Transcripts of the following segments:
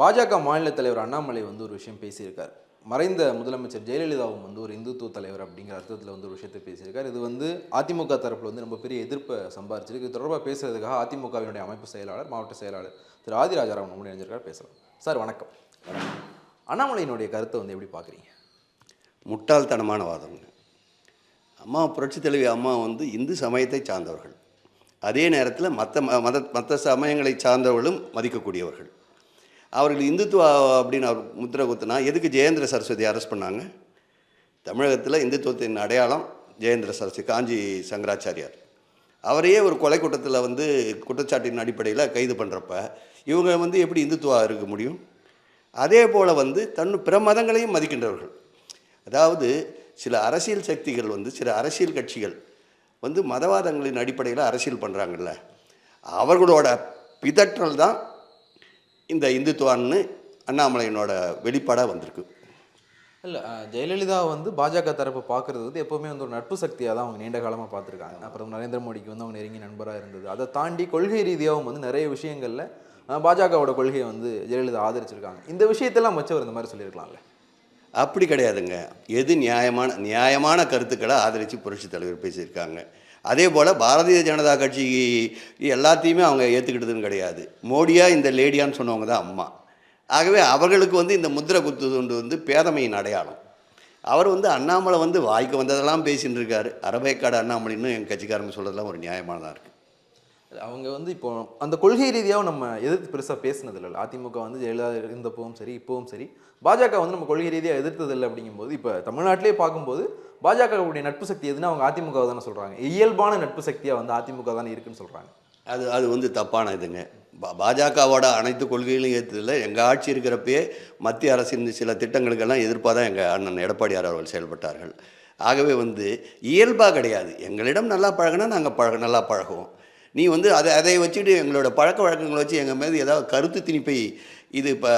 பாஜக மாநில தலைவர் அண்ணாமலை வந்து ஒரு விஷயம் பேசியிருக்கார். மறைந்த முதலமைச்சர் ஜெயலலிதாவும் வந்து ஒரு இந்துத்துவ தலைவர் அப்படிங்கிற அர்த்தத்தில் வந்து ஒரு விஷயத்தை பேசியிருக்கார். இது வந்து அதிமுக தரப்பில் வந்து ரொம்ப பெரிய எதிர்ப்பை சம்பாரிச்சிருக்கு. இது தொடர்பாக பேசுறதுக்காக அதிமுகவினுடைய அமைப்பு செயலாளர் மாவட்ட செயலாளர் திரு ஆதிராஜாராம் நம்முடைய இணைஞ்சிருக்கார் பேசலாம். சார் வணக்கம். அண்ணாமலையினுடைய கருத்தை வந்து எப்படி பார்க்குறீங்க? முட்டாள்தனமான வாதம்ங்க அம்மா புரட்சி தலைவி அம்மா வந்து இந்து சமயத்தை சார்ந்தவர்கள். அதே நேரத்தில் மற்ற மத மற்ற சமயங்களை சார்ந்தவர்களும் மதிக்கக்கூடியவர்கள். அவர்கள் இந்துத்துவா அப்படின்னு அவர் முத்திரை குத்துனா எதுக்கு ஜெயேந்திர சரஸ்வதி அரெஸ்ட் பண்ணாங்க? தமிழகத்தில் இந்துத்துவத்தின் அடையாளம் ஜெயேந்திர சரஸ்வதி காஞ்சி சங்கராச்சாரியார். அவரையே ஒரு கொலை கூட்டத்தில் வந்து குற்றச்சாட்டின் அடிப்படையில் கைது பண்ணுறப்ப இவங்க வந்து எப்படி இந்துத்துவா இருக்க முடியும்? அதே போல் வந்து தன் பிற மதங்களையும் மதிக்கின்றவர்கள். அதாவது சில அரசியல் சக்திகள் வந்து சில அரசியல் கட்சிகள் வந்து மதவாதங்களின் அடிப்படையில் அரசியல் பண்ணுறாங்கல்ல அவர்களோட பிதற்றல் தான் இந்த இந்துத்துவான்னு அண்ணாமலையினோட வெளிப்பாடாக வந்திருக்கு. இல்லை ஜெயலலிதா வந்து பாஜக தரப்பு பார்க்குறது வந்து எப்போவுமே வந்து ஒரு நட்பு சக்தியாக தான் அவங்க நீண்ட காலமாக பார்த்துருக்காங்க அப்புறம் நரேந்திர மோடிக்கு வந்து அவங்க நெருங்கிய நண்பராக இருந்தது. அதை தாண்டி கொள்கை ரீதியாகவும் வந்து நிறைய விஷயங்களில் பாஜகவோட கொள்கையை வந்து ஜெயலலிதா ஆதரிச்சிருக்காங்க. இந்த விஷயத்தெல்லாம் வச்சவர் இந்த மாதிரி சொல்லியிருக்கலாம்ல? அப்படி கிடையாதுங்க. எது நியாயமான நியாயமான கருத்துக்களை ஆதரித்து புரட்சித் தலைவர் பேசியிருக்காங்க. அதே போல் பாரதிய ஜனதா கட்சி எல்லாத்தையுமே அவங்க ஏற்றுக்கிட்டதுன்னு கிடையாது. மோடியா இந்த லேடியான்னு சொன்னவங்க தான் அம்மா. ஆகவே அவர்களுக்கு வந்து இந்த முத்திரை குத்துது வந்து பேதமையின் அடையாளம். அவர் வந்து அண்ணாமலை வந்து வாய்க்கு வந்ததெல்லாம் பேசின்னு இருக்காரு அரபேக்காடு அண்ணாமலைன்னு எங்கள் கட்சிக்காரங்க சொல்கிறதெல்லாம் ஒரு நியாயமானதாக இருக்குது அவங்க வந்து இப்போ அந்த கொள்கை ரீதியாகவும் நம்ம எதிர்த்து பெருசாக பேசினது இல்லை. அதிமுக வந்து ஜெயலலிதா இருந்தப்பவும் சரி இப்போவும் சரி. பாஜக வந்து நம்ம கொள்கை ரீதியாக எதிர்த்தது இல்லை அப்படிங்கும்போது இப்போ தமிழ்நாட்டிலே பார்க்கும்போது பாஜகவுடைய நட்பு சக்தி எதுனா அவங்க அதிமுக தானே சொல்கிறாங்க இயல்பான நட்பு சக்தியாக வந்து அதிமுக தானே இருக்குன்னு சொல்கிறாங்க அது அது வந்து தப்பான இதுங்க. பா- பாஜகவோட அனைத்து கொள்கைகளையும் ஏற்றதில்லை எங்கள் ஆட்சி இருக்கிறப்பயே மத்திய அரசின் சில திட்டங்களுக்கெல்லாம் எதிர்ப்பாக தான் எங்கள் அண்ணன் எடப்பாடியார் அவர்கள் செயல்பட்டார்கள். ஆகவே வந்து இயல்பாக கிடையாது. எங்களிடம் நல்லா பழகினா நாங்கள் பழக நல்லா பழகுவோம். நீ வந்து அதை அதை வச்சுட்டு எங்களோட பழக்க வழக்கங்களை வச்சு எங்கள் மீது ஏதாவது கருத்து திணிப்பை இது இப்போ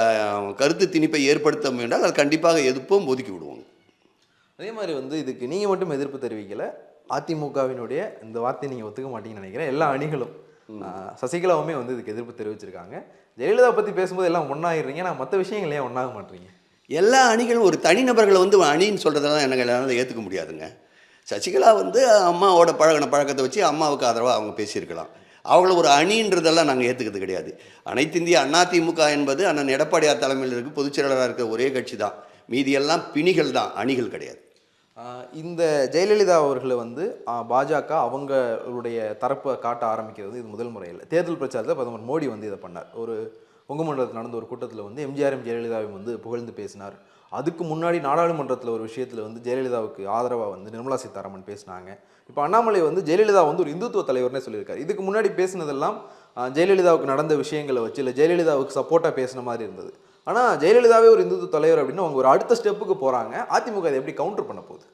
கருத்து திணிப்பை ஏற்படுத்த முயன்றால் அது கண்டிப்பாக எதிர்ப்பும் ஒதுக்கி விடுவோம் அதே மாதிரி வந்து இதுக்கு நீங்கள் மட்டும் எதிர்ப்பு தெரிவிக்கல. அதிமுகவினுடைய இந்த வார்த்தையை நீங்கள் ஒத்துக்க மாட்டீங்கன்னு நினைக்கிறேன். எல்லா அணிகளும் சசிகலாவுமே வந்து இதுக்கு எதிர்ப்பு தெரிவிச்சிருக்காங்க. ஜெயலலிதா பற்றி பேசும்போது எல்லாம் ஒன்றாயிடுறீங்க நான் மற்ற விஷயங்கள் ஏன் ஒன்றாக மாட்டீங்க எல்லா அணிகளும் ஒரு தனிநபர்களை வந்து அணின்னு சொல்கிறதெல்லாம் எனக்கு என்னால் ஏற்றுக்க முடியாதுங்க. சசிகலா வந்து அம்மாவோட பழகின பழக்கத்தை வச்சு அம்மாவுக்கு ஆதரவாக அவங்க பேசியிருக்கலாம். அவங்கள ஒரு அணின்றதெல்லாம் நாங்கள் ஏற்றுக்கிறது கிடையாது. அனைத்து இந்திய அதிமுக என்பது அண்ணன் எடப்பாடியார் தலைமையில் இருக்க பொதுச் செயலாளராக இருக்கிற ஒரே கட்சி தான் மீதியெல்லாம் பிணிகள் தான் அணிகள் கிடையாது. இந்த ஜெயலலிதா அவர்களை வந்து பாஜக அவங்களுடைய தரப்பை காட்ட ஆரம்பிக்கிறது இது முதல் முறையில். தேர்தல் பிரச்சாரத்தில் பிரதமர் மோடி வந்து இதை பண்ணார். ஒரு பொங்குமண்டலத்தில் நடந்த ஒரு கூட்டத்தில் வந்து எம்ஜிஆரும் ஜெயலலிதாவையும் வந்து புகழ்ந்து பேசினார். அதுக்கு முன்னாடி நாடாளுமன்றத்தில் ஒரு விஷயத்தில் வந்து ஜெயலலிதாவுக்கு ஆதரவாக வந்து நிர்மலா சீதாராமன் பேசினாங்க. இப்போ அண்ணாமலை வந்து ஜெயலலிதா வந்து ஒரு இந்துத்துவ தலைவர்னே சொல்லியிருக்காரு. இதுக்கு முன்னாடி பேசினதெல்லாம் ஜெயலலிதாவுக்கு நடந்த விஷயங்களை வச்சு இல்லை ஜெயலலிதாவுக்கு சப்போர்ட்டாக பேசின மாதிரி இருந்தது. ஆனால் ஜெயலலிதாவே ஒரு இந்துத்துவ தலைவர் அப்படின்னு அவங்க ஒரு அடுத்த ஸ்டெப்புக்கு போகிறாங்க அதிமுக அதை எப்படி கவுண்டர் பண்ண போகுது?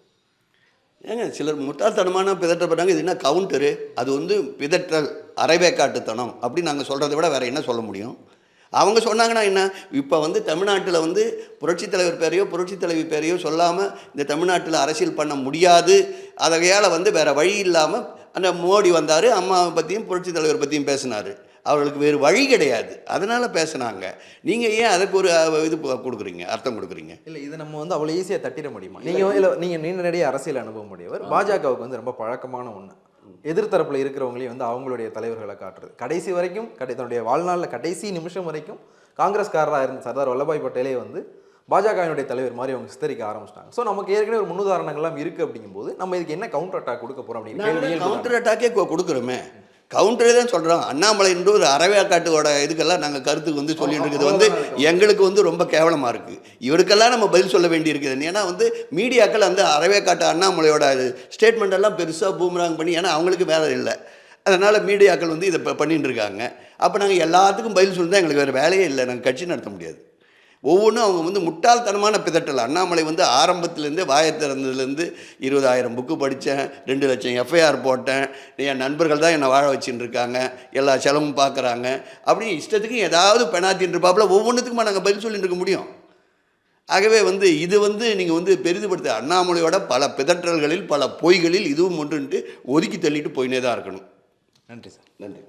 ஏங்க சிலர் முட்டாள்தனமான பிதற்றப்படுறாங்க. இது என்ன கவுண்டரு அது வந்து பிதற்றல் அரைவேக்காட்டுத்தனம் அப்படின்னு நாங்கள் சொல்கிறத விட வேறு என்ன சொல்ல முடியும்? அவங்க சொன்னாங்கன்னா என்ன? இப்போ வந்து தமிழ்நாட்டில் வந்து புரட்சித் தலைவர் பேரையோ புரட்சித் தலைவி பேரையோ சொல்லாமல் இந்த தமிழ்நாட்டில் அரசியல் பண்ண முடியாது. அதையால் வந்து வேறு வழி இல்லாமல் அந்த மோடி வந்தார் அம்மாவை பற்றியும் புரட்சித் தலைவர் பற்றியும் பேசினார். அவர்களுக்கு வேறு வழி கிடையாது. அதனால் பேசுனாங்க. நீங்கள் ஏன் அதுக்கு ஒரு இது கொடுக்குறீங்க? அர்த்தம் கொடுக்குறீங்க? இல்ல இது நம்ம வந்து அவ்வளவு ஈஸியா தட்டிட முடியுமா? நீங்க இல்ல. நீங்க நீண்ட நெடிய அரசியல் அனுபவம் உடையவர் பாஜகவுக்கு வந்து ரொம்ப பழக்கமான ஒண்ணு. எதிர்த்தரப்புல இருக்கிறவங்களையும் வந்து அவங்களுடைய தலைவர்களை காட்டுறது. கடைசி வரைக்கும் கடை தன்னுடைய வாழ்நாள்ல கடைசி நிமிஷம் வரைக்கும் காங்கிரஸ்காரராக இருந்த சர்தார் வல்லபாய் பட்டேலே வந்து பாஜகவினுடைய தலைவர் மாதிரி அவங்க சித்தரிக்க ஆரம்பிச்சிட்டாங்க. ஸோ நமக்கு ஏற்கனவே ஒரு முன்னுதாரணங்கள்லாம் இருக்கு அப்படிங்கும்போது நம்ம இதுக்கு என்ன கவுண்டர் அட்டாக் கொடுக்க போறோம் அப்படின்னு? கவுண்டர் அட்டாக்கே கொடுக்குறோமே. கவுண்டரே தான் சொல்கிறோம் அண்ணாமலைன்ற ஒரு அறவேக்காட்டோட இதுக்கெல்லாம் நாங்கள் கருத்துக்கு வந்து சொல்லிட்டு இருக்குது. வந்து எங்களுக்கு வந்து ரொம்ப கேவலமாக இருக்குது இவருக்கெல்லாம் நம்ம பதில் சொல்ல வேண்டியிருக்குது ஏன்னா வந்து மீடியாக்கள் அந்த அறவேக்காட்டு அண்ணாமலையோட ஸ்டேட்மெண்ட் எல்லாம் பெருசாக பூமராங் பண்ணி ஏன்னா அவங்களுக்கு வேலை இல்லை. அதனால் மீடியாக்கள் வந்து இதை இப்போ பண்ணிட்டு இருக்காங்க. அப்போ நாங்கள் எல்லாத்துக்கும் பதில் சொல்லி தான் எங்களுக்கு வேறு வேலையே இல்லை. நாங்கள் கட்சி நடத்த முடியாது. ஒவ்வொன்றும் அவங்க வந்து முட்டாள்தனமான பிதட்டல் அண்ணாமலை வந்து ஆரம்பத்துலேருந்தே வாயை திறந்ததுலேருந்து இருபதாயிரம் புக்கு படித்தேன் ரெண்டு லட்சம் எஃப்ஐஆர் போட்டேன். என் நண்பர்கள் தான் என்னை வாழ வச்சுட்டு இருக்காங்க எல்லா செலவும் பார்க்குறாங்க. அப்படி இஷ்டத்துக்கு ஏதாவது பெனாத்தின்னு இருப்பாப்புல ஒவ்வொன்றுத்துக்குமா நாங்கள் பதில் சொல்லிட்டு இருக்க முடியும். ஆகவே வந்து இது வந்து நீங்கள் வந்து பெரிதுபடுத்த அண்ணாமலையோட பல பிதற்றல்களில் பல பொய்களில் இதுவும் ஒன்றுன்ட்டு ஒதுக்கி தள்ளிட்டு போயினே தான் இருக்கணும். நன்றி சார். நன்றி.